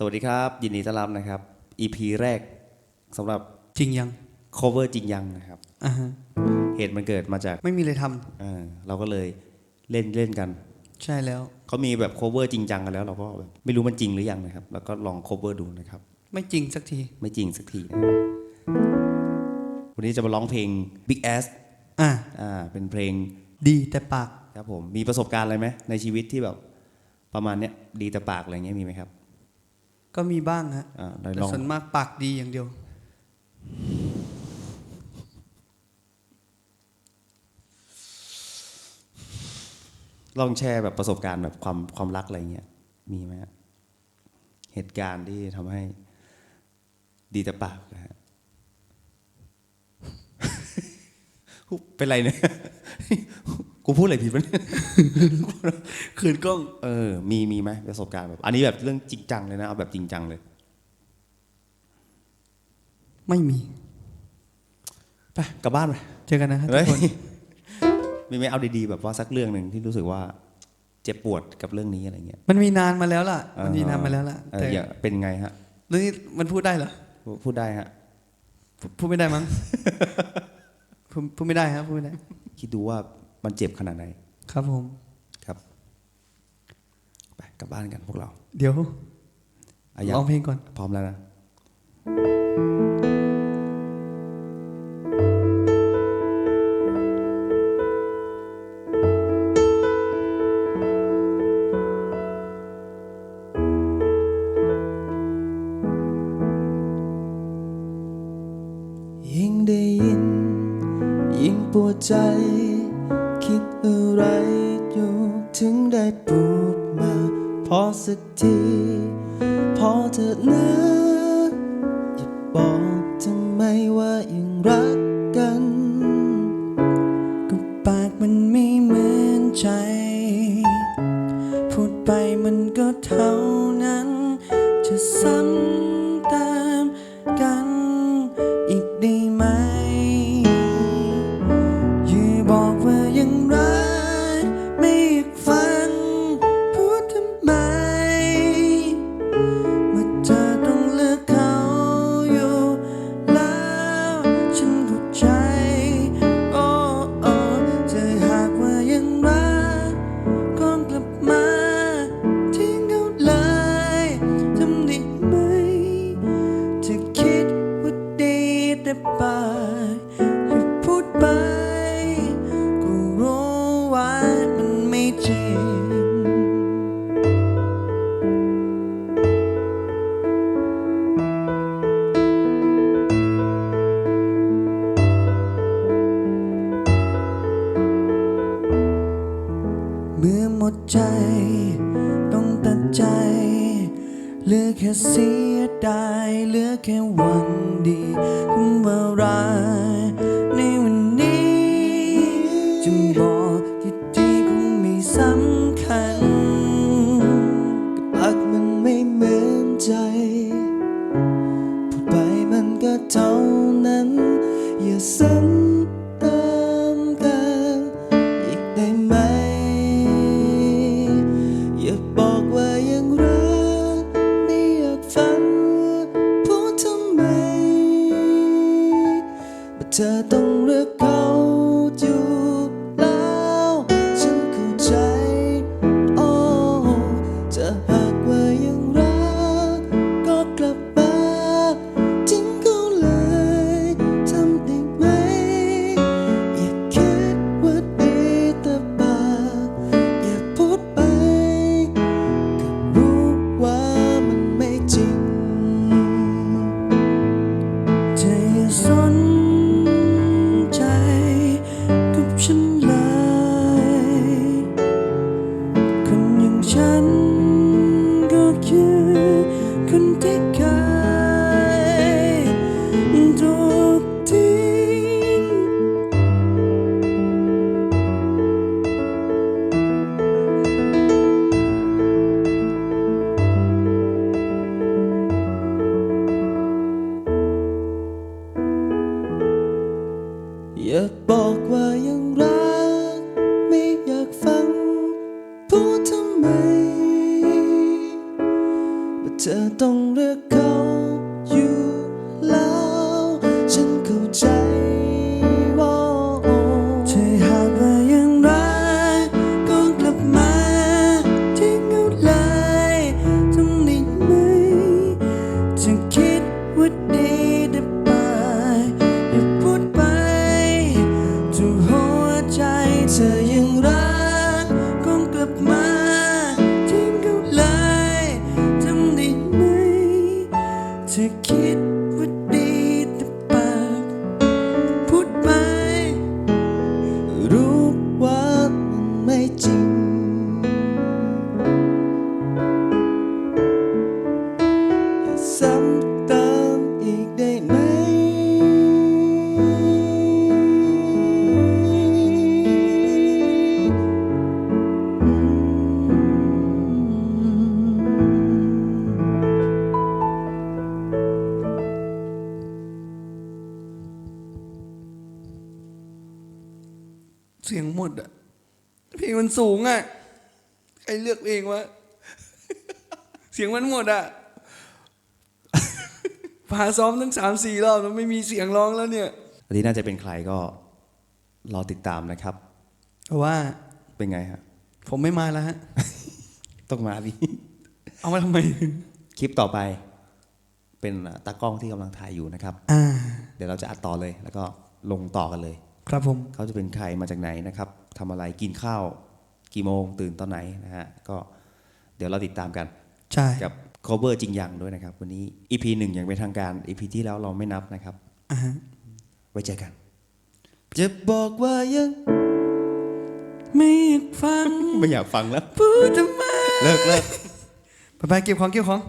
สวัสดีครับ ยินดีต้อนรับนะครับ EP แรกสำหรับ จริงยัง cover จริงยังนะครับ อ่าฮะเหตุมันเกิดมาจากไม่มีเลยทำเอ่อเราก็เลยเล่นเล่นกัน ใช่แล้ว เขามีแบบ cover จริงจังกันแล้ว เราก็แบบไม่รู้มันจริงหรือยังนะครับ แล้วก็ลอง cover ดูนะครับ ไม่จริงสักที ไม่จริงสักทีนะวันนี้จะมาร้องเพลง Big Ass อะ อ่าเป็นเพลงดีแต่ปาก ครับผมมีประสบการณ์อะไรไหมในชีวิตที่แบบประมาณเนี้ยดีแต่ปากอะไรเงี้ยมีไหมครับ ก็มีบ้างฮะอ่าไหนแต่ลองส่วนมากปากดีอย่างเดียว ลองแชร์แบบประสบการณ์แบบความความรักอะไรเงี้ยมีไหมฮะเหตุการณ์ที่ทำให้ดีแต่ปากนะฮะ เป็นไรเนี่ย กูพูดอะไรผิดปะเนี่ยขืนกล้องเออ มีมีไหมประสบการณ์แบบ อันนี้แบบเรื่องจริงจังเลยนะเอาแบบจริงจังเลย ไม่มีไปกลับบ้านไปเจอกันนะฮะทุเฮ้กยคนมีไหมเอาดีๆแบบว่าสักเรื่องหนึ่งที่รู้สึกว่า เจ็บปวดกับเรื่องนี้อะไรเงี้ย มันมีนานมาแล้วล่ะ มันมีนานมาแล้วล่ะเออแต่อย่างเป็นไงฮะเรื่องนี้มันพูดได้เหรอพูพูดได้ฮะพูพูดไม่ได้มั้งพูดพูดไม่ได้ครับพูดไม่ได้ คิดดูว่า มันเจ็บขนาดไหน ครับผม ครับ ไปกลับบ้านกันพวกเรา เดี๋ยวอายัร้องเพลงก่อน พร้อมแล้วนะยิ่งได้ยิน ยิ่งปวดใจ พอสักที พอเธอเนื้ออย่าบอกทำไมว่ายังรักกัน ก็ปากมันไม่เหมือนใจ พูดไปมันก็เท่านั้น จะซ้ำ ใจ ต้องตัดใจ เหลือแค่เสียดายเหลือแค่หวังดีคำว่ารักในวันนี้จะบอกกี่ทีคงไม่สำคัญปากมันไม่เหมือนใจพูดไปมันก็เท่านั้นอย่าซ้ำเอย่าบอกว่ายังรัก จะ เพลงมันสูงอะใครเลือกเพลงวะเสียงมันหมดอะพาซ้อมทั้งสามสี่รอบแล้วไม่มีเสียงร้องแล้วเนี่ยวันนี้น่าจะเป็นใครก็รอติดตามนะครับ เพราะว่าเป็นไงฮะผมไม่มาแล้วฮะ ต้องมาดิเอามาทำไม คลิปต่อไป เป็นตากล้องที่กำลังถ่ายอยู่นะครับ อ่า เดี๋ยวเราจะอัดต่อเลย แล้วก็ลงต่อกันเลย ครับผมเขาจะเป็นใครมาจากไหนนะครับ ทำอะไรกินข้าว กี่โมงตื่นตอนไหนนะฮะก็เดี๋ยวเราติดตามกันใช่กับ cover จริงยังด้วยนะครับ วันนี้ EP หนึ่งอย่างเป็นทางการ EP ที่แล้วเราไม่นับนะครับ อ่าฮะไว้เจอกัน จะบอกว่ายังไม่อยากฟัง ไม่อยากฟังแล้ว พูดทำไมเลิกเลิกไปไปเก็บของเก็บของ